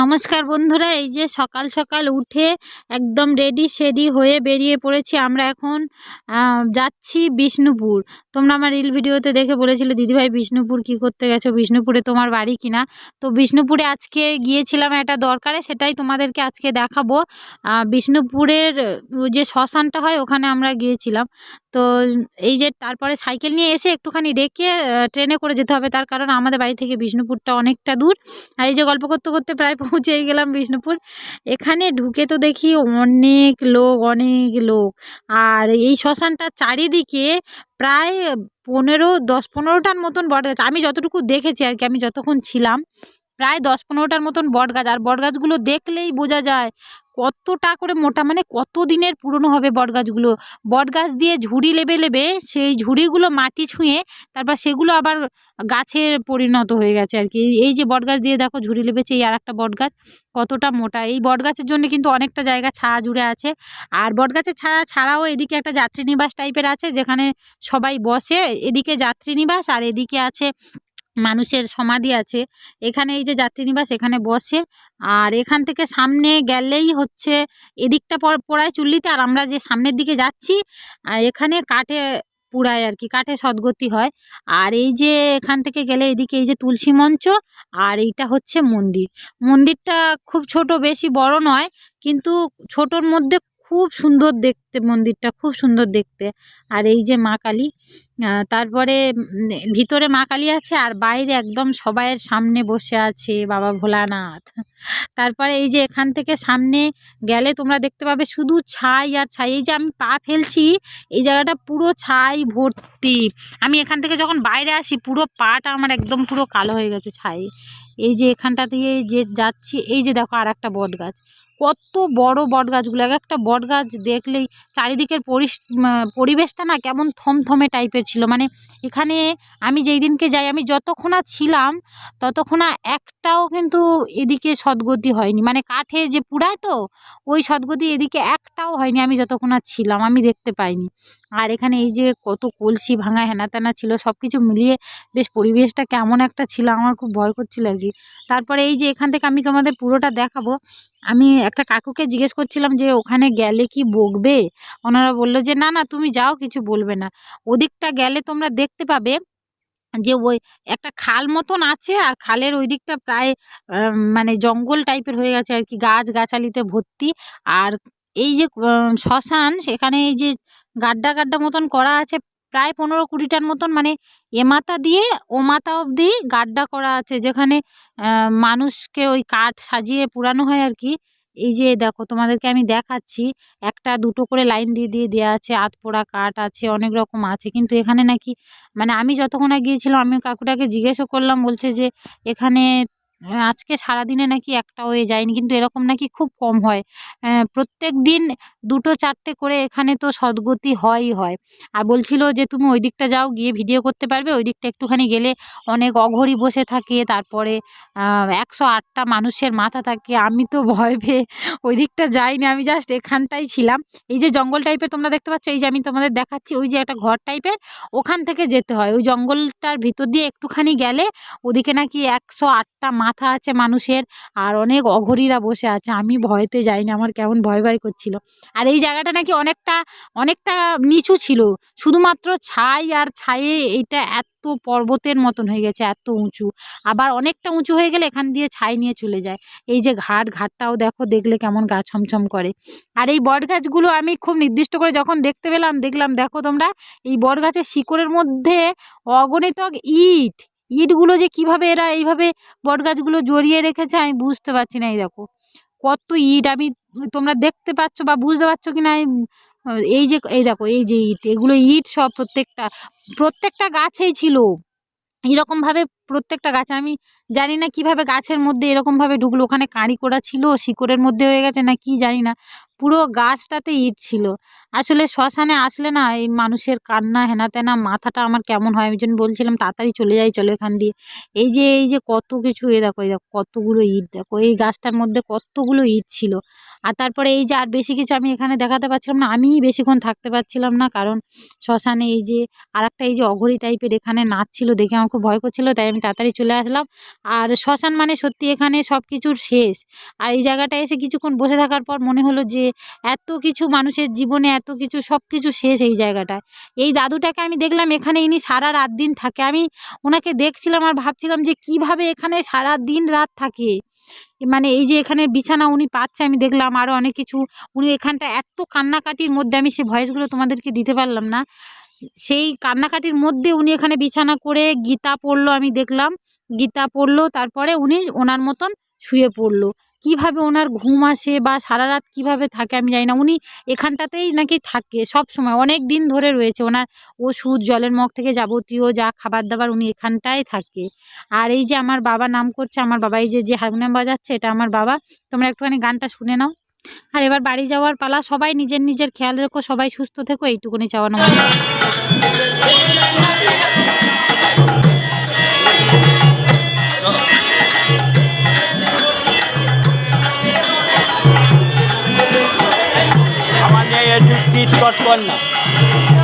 নমস্কার বন্ধুরা, এই যে সকাল সকাল উঠে একদম রেডি সেডি হয়ে বেরিয়ে পড়েছি আমরা এখন যাচ্ছি বিষ্ণুপুর। তোমরা আমার রিল ভিডিওতে দেখে বলেছিলে, দিদিভাই, বিষ্ণুপুর কি করতে গেছো? বিষ্ণুপুরে তোমার বাড়ি কিনা? তো বিষ্ণুপুরে আজকে গিয়েছিলাম, একটা দরকারে, সেটাই তোমাদেরকে আজকে দেখাবো। বিষ্ণুপুরের যে শ্মশানটা হয়, ওখানে আমরা গিয়েছিলাম। তো এই যে তারপরে সাইকেল নিয়ে এসে একটুখানি আহ, ট্রেনে করে যেতে হবে। তার কারণ আমাদের বাড়ি থেকে বিষ্ণুপুরটা অনেকটা দূর। আর এই যে গল্প করতে করতে প্রায় পৌঁছেই গেলাম বিষ্ণুপুর। এখানে ঢুকে তো দেখি অনেক লোক অনেক লোক। আর এই শ্মশানটা চারিদিকে প্রায় পনেরো দশ পনেরোটার মতন বট গাছ আমি যতটুকু দেখেছি আর কি আমি যতক্ষণ ছিলাম প্রায় দশ পনেরোটার মতন বট গাছ আর বট গাছগুলো দেখলেই বোঝা যায় কতটা করে মোটা মানে কত দিনের পুরনো হবে বট গাছগুলো বট গাছ দিয়ে ঝুড়ি লেবে লেবে সেই ঝুড়িগুলো মাটি ছুঁয়ে তারপর সেগুলো আবার গাছের পরিণত হয়ে গেছে আর কি। এই- যে বট গাছ দিয়ে দেখো ঝুড়ি লেবেছে, এই আর একটা বট গাছ কতটা মোটা। এই বট গাছের জন্য কিন্তু অনেকটা জায়গা ছায়া জুড়ে আছে। আর বট গাছের ছায়া ছাড়াও এদিকে একটা যাত্রী নিবাস টাইপের আছে যেখানে সবাই বসে। এদিকে যাত্রী নিবাস আর এদিকে আছে মানুষের সমাধি আছে। এখানে এই যে যাত্রী নিবাস এখানে বসে। আর এখান থেকে সামনে গেলেই হচ্ছে এদিকটা পোড়ায় চুল্লিতে। আর আমরা যে সামনের দিকে যাচ্ছি এখানে কাঠে পুড়ায় আর কি, কাঠে সদ্গতি হয়। আর এই যে এখান থেকে গেলে এদিকে এই যে তুলসী মঞ্চ, আর এইটা হচ্ছে মন্দির। মন্দিরটা খুব ছোট, বেশি বড় নয়, কিন্তু ছোটোর মধ্যে খুব সুন্দর দেখতে, মন্দিরটা খুব সুন্দর দেখতে। আর এই যে মা কালী তারপরে ভিতরে মা কালী আছে আর বাইরে একদম সবাইয়ের সামনে বসে আছে বাবা ভোলানাথ। তারপরে এই যে এখান থেকে সামনে গেলে তোমরা দেখতে পাবে শুধু ছাই আর ছাই। এই যে আমি পা ফেলছি, এই জায়গাটা পুরো ছাই ভর্তি। আমি এখান থেকে যখন বাইরে আসি, পুরো পাটা আমার একদম পুরো কালো হয়ে গেছে ছাই। এই যে এখানটা দিয়ে যে যাচ্ছি, এই যে দেখো আর একটা বট গাছ কত বড় বট গাছগুলো এক একটা বট গাছ দেখলেই চারিদিকের পরিবেশটা না কেমন থমথমে টাইপের ছিল। মানে এখানে আমি যেই দিনকে যাই, আমি যতক্ষণা ছিলাম, ততক্ষণা একটাও কিন্তু এদিকে সদ্গতি হয়নি। মানে কাঠে যে পুড়ায় তো, ওই সদ্গতি এদিকে একটাও হয়নি আমি যতক্ষণা ছিলাম, আমি দেখতে পাইনি। আর এখানে এই যে কত কলসি ভাঙা হেনা তেনা ছিল সব কিছু মিলিয়ে বেশ পরিবেশটা কেমন একটা ছিল, আমার খুব ভয় করছিল আর কি। তারপরে এই যে এখান থেকে আমি তোমাদের পুরোটা দেখাবো। আমি একটা কাকুকে জিজ্ঞেস করছিলাম যে, ওখানে গেলে কি বকবে? ওনারা বলল যে, না না, তুমি যাও, কিছু বলবে না। ওদিকটা গেলে তোমরা দেখতে পাবে যে, ওই একটা খাল মতন আছে আর খালের ওই দিকটা প্রায় মানে জঙ্গল টাইপের হয়ে গেছে আর কি গাছ গাছালিতে ভর্তি। আর এই যে শ্মশান, সেখানে এই যে গাড্ডা গাড্ডা মতন করা আছে, প্রায় পনেরো কুড়িটার মতন মানে এ মাথা দিয়ে ও মাথা অবধি গাড্ডা করা আছে, যেখানে মানুষকে ওই কাঠ সাজিয়ে পুরানো হয় আর কি। এই যে দেখো, তোমাদেরকে আমি দেখাচ্ছি, একটা দুটো করে লাইন দিয়ে দিয়ে দেওয়া আছে আধপোড়া কাঠ আছে, অনেক রকম আছে, কিন্তু এখানে নাকি মানে আমি যতক্ষণ গিয়েছিলাম, আমি কাকুটাকে জিজ্ঞেসও করলাম, বলছে যে এখানে আজকে সারাদিনে নাকি একটা হয়ে যায়নি, কিন্তু এরকম নাকি খুব কম হয়। প্রত্যেক দিন দুটো চারটে করে এখানে তো সদ্গতি হয়ই হয়। আর বলছিল যে, তুমি ওই দিকটা যাও, গিয়ে ভিডিও করতে পারবে। ওই দিকটা একটুখানি গেলে অনেক অঘরি বসে থাকে, তারপরে একশো আটটা মানুষের মাথা থাকে। আমি তো ভয় পেয়ে ওই দিকটা যাইনি, আমি জাস্ট এখানটাই ছিলাম। এই যে জঙ্গল টাইপের তোমরা দেখতে পাচ্ছ, এই যে আমি তোমাদের দেখাচ্ছি, ওই যে একটা ঘর টাইপের ওখান থেকে যেতে হয়। ওই জঙ্গলটার ভিতর দিয়ে একটুখানি গেলে ওদিকে নাকি একশো আটটা মাথা আছে মানুষের আর অনেক অঘরীরা বসে আছে। আমি ভয়তে যাইনি, আমার কেমন ভয় ভয় করছিল। আর এই জায়গাটা নাকি অনেকটা অনেকটা নিচু ছিল। শুধুমাত্র ছাই আর ছায়ে এইটা এত পর্বতের মতন হয়ে গেছে, এত উঁচু। আবার অনেকটা উঁচু হয়ে গেলে এখান দিয়ে ছাই নিয়ে চলে যায়। এই যে ঘাট, ঘাটটাও দেখো, দেখলে কেমন গা ছমছম করে। আর এই বট গাছগুলো আমি খুব নির্দিষ্ট করে যখন দেখতে পেলাম, দেখলাম, দেখো তোমরা, এই বট গাছের শিকড়ের মধ্যে অগণিত ইট। ইটগুলো যে কীভাবে এরা এইভাবে বটগাছগুলো জড়িয়ে রেখেছে, আমি বুঝতে পারছি না এই দেখো। কত ইট, আমি তোমরা দেখতে পাচ্ছ বা বুঝতে পারছ কি না এই যে, এই দেখো, এই যে ইট, এগুলো ইট সব প্রত্যেকটা প্রত্যেকটা গাছেই ছিল। এরকমভাবে প্রত্যেকটা গাছ, আমি জানি না কীভাবে গাছের মধ্যে এরকমভাবে ঢুকলো, ওখানে কাঁড়ি করা ছিল, শিকড়ের মধ্যে হয়ে গেছে না কি জানি না, পুরো গাছটাতে ইট ছিল। আসলে শ্মশানে আসলে না এই মানুষের কান্না হেনা তেনা মাথাটা আমার কেমন হয়, আমি জন্য বলছিলাম তাড়াতাড়ি চলে যাই, চলো এখান দিয়ে। এই যে এই যে কত কিছু, এ দেখো, এই দেখো, কতগুলো ইট, দেখো, এই গাছটার মধ্যে কতগুলো ইট ছিল। আর তারপরে এই যে আর বেশি কিছু আমি এখানে দেখাতে পারছিলাম না, আমিই বেশিক্ষণ থাকতে পারছিলাম না। কারণ শ্মশানে এই যে আর একটা এই যে অঘরি টাইপের এখানে নাচ ছিল দেখে আমার খুব ভয় করছিল, তাই আমি তাড়াতাড়ি চলে আসলাম। আর শ্মশান মানে সত্যি এখানে সব কিছুর শেষ। আর এই জায়গাটায় এসে কিছুক্ষণ বসে থাকার পর মনে হলো যে এত কিছু মানুষের জীবনে এত কিছু সব কিছু শেষ এই জায়গাটায়। এই দাদুটাকে আমি দেখলাম এখানে ইনি সারা রাত দিন থাকে। আমি ওনাকে দেখছিলাম আর ভাবছিলাম যে কীভাবে এখানে সারা দিন রাত থাকে। মানে এই যে এখানে বিছানা উনি পাচ্ছে, আমি দেখলাম আরও অনেক কিছু। উনি এখানটা এত কান্নাকাটির মধ্যে, আমি সে ভয়েসগুলো তোমাদেরকে দিতে পারলাম না। সেই কান্নাকাটির মধ্যে উনি এখানে বিছানা করে গীতা পড়ল, আমি দেখলাম। গীতা পড়ল, তারপরে উনি ওনার মতন শুয়ে পড়ল। কীভাবে ওনার ঘুম আসে বা সারা রাত কীভাবে থাকে আমি জানি না। উনি এখানটাতেই নাকি থাকে সব সময়। অনেক দিন ধরে রয়েছে ওনার ওষুধ, জলের মগ থেকে যাবতীয় যা খাবার দাবার উনি এখানটায় থাকে। আর এই যে আমার বাবা নাম করছে, আমার বাবা এই যে যে হারমোনিয়াম বাজাচ্ছে, এটা আমার বাবা। তোমরা একটুখানি গানটা শুনে নাও। আর এবার বাড়ি যাওয়ার পালা, সবাই নিজের নিজের খেয়াল রেখো, সবাই সুস্থ থেকো, এইটুকুনি চাওয়ানো আমার আমার নিয়ে একটু চিট কর না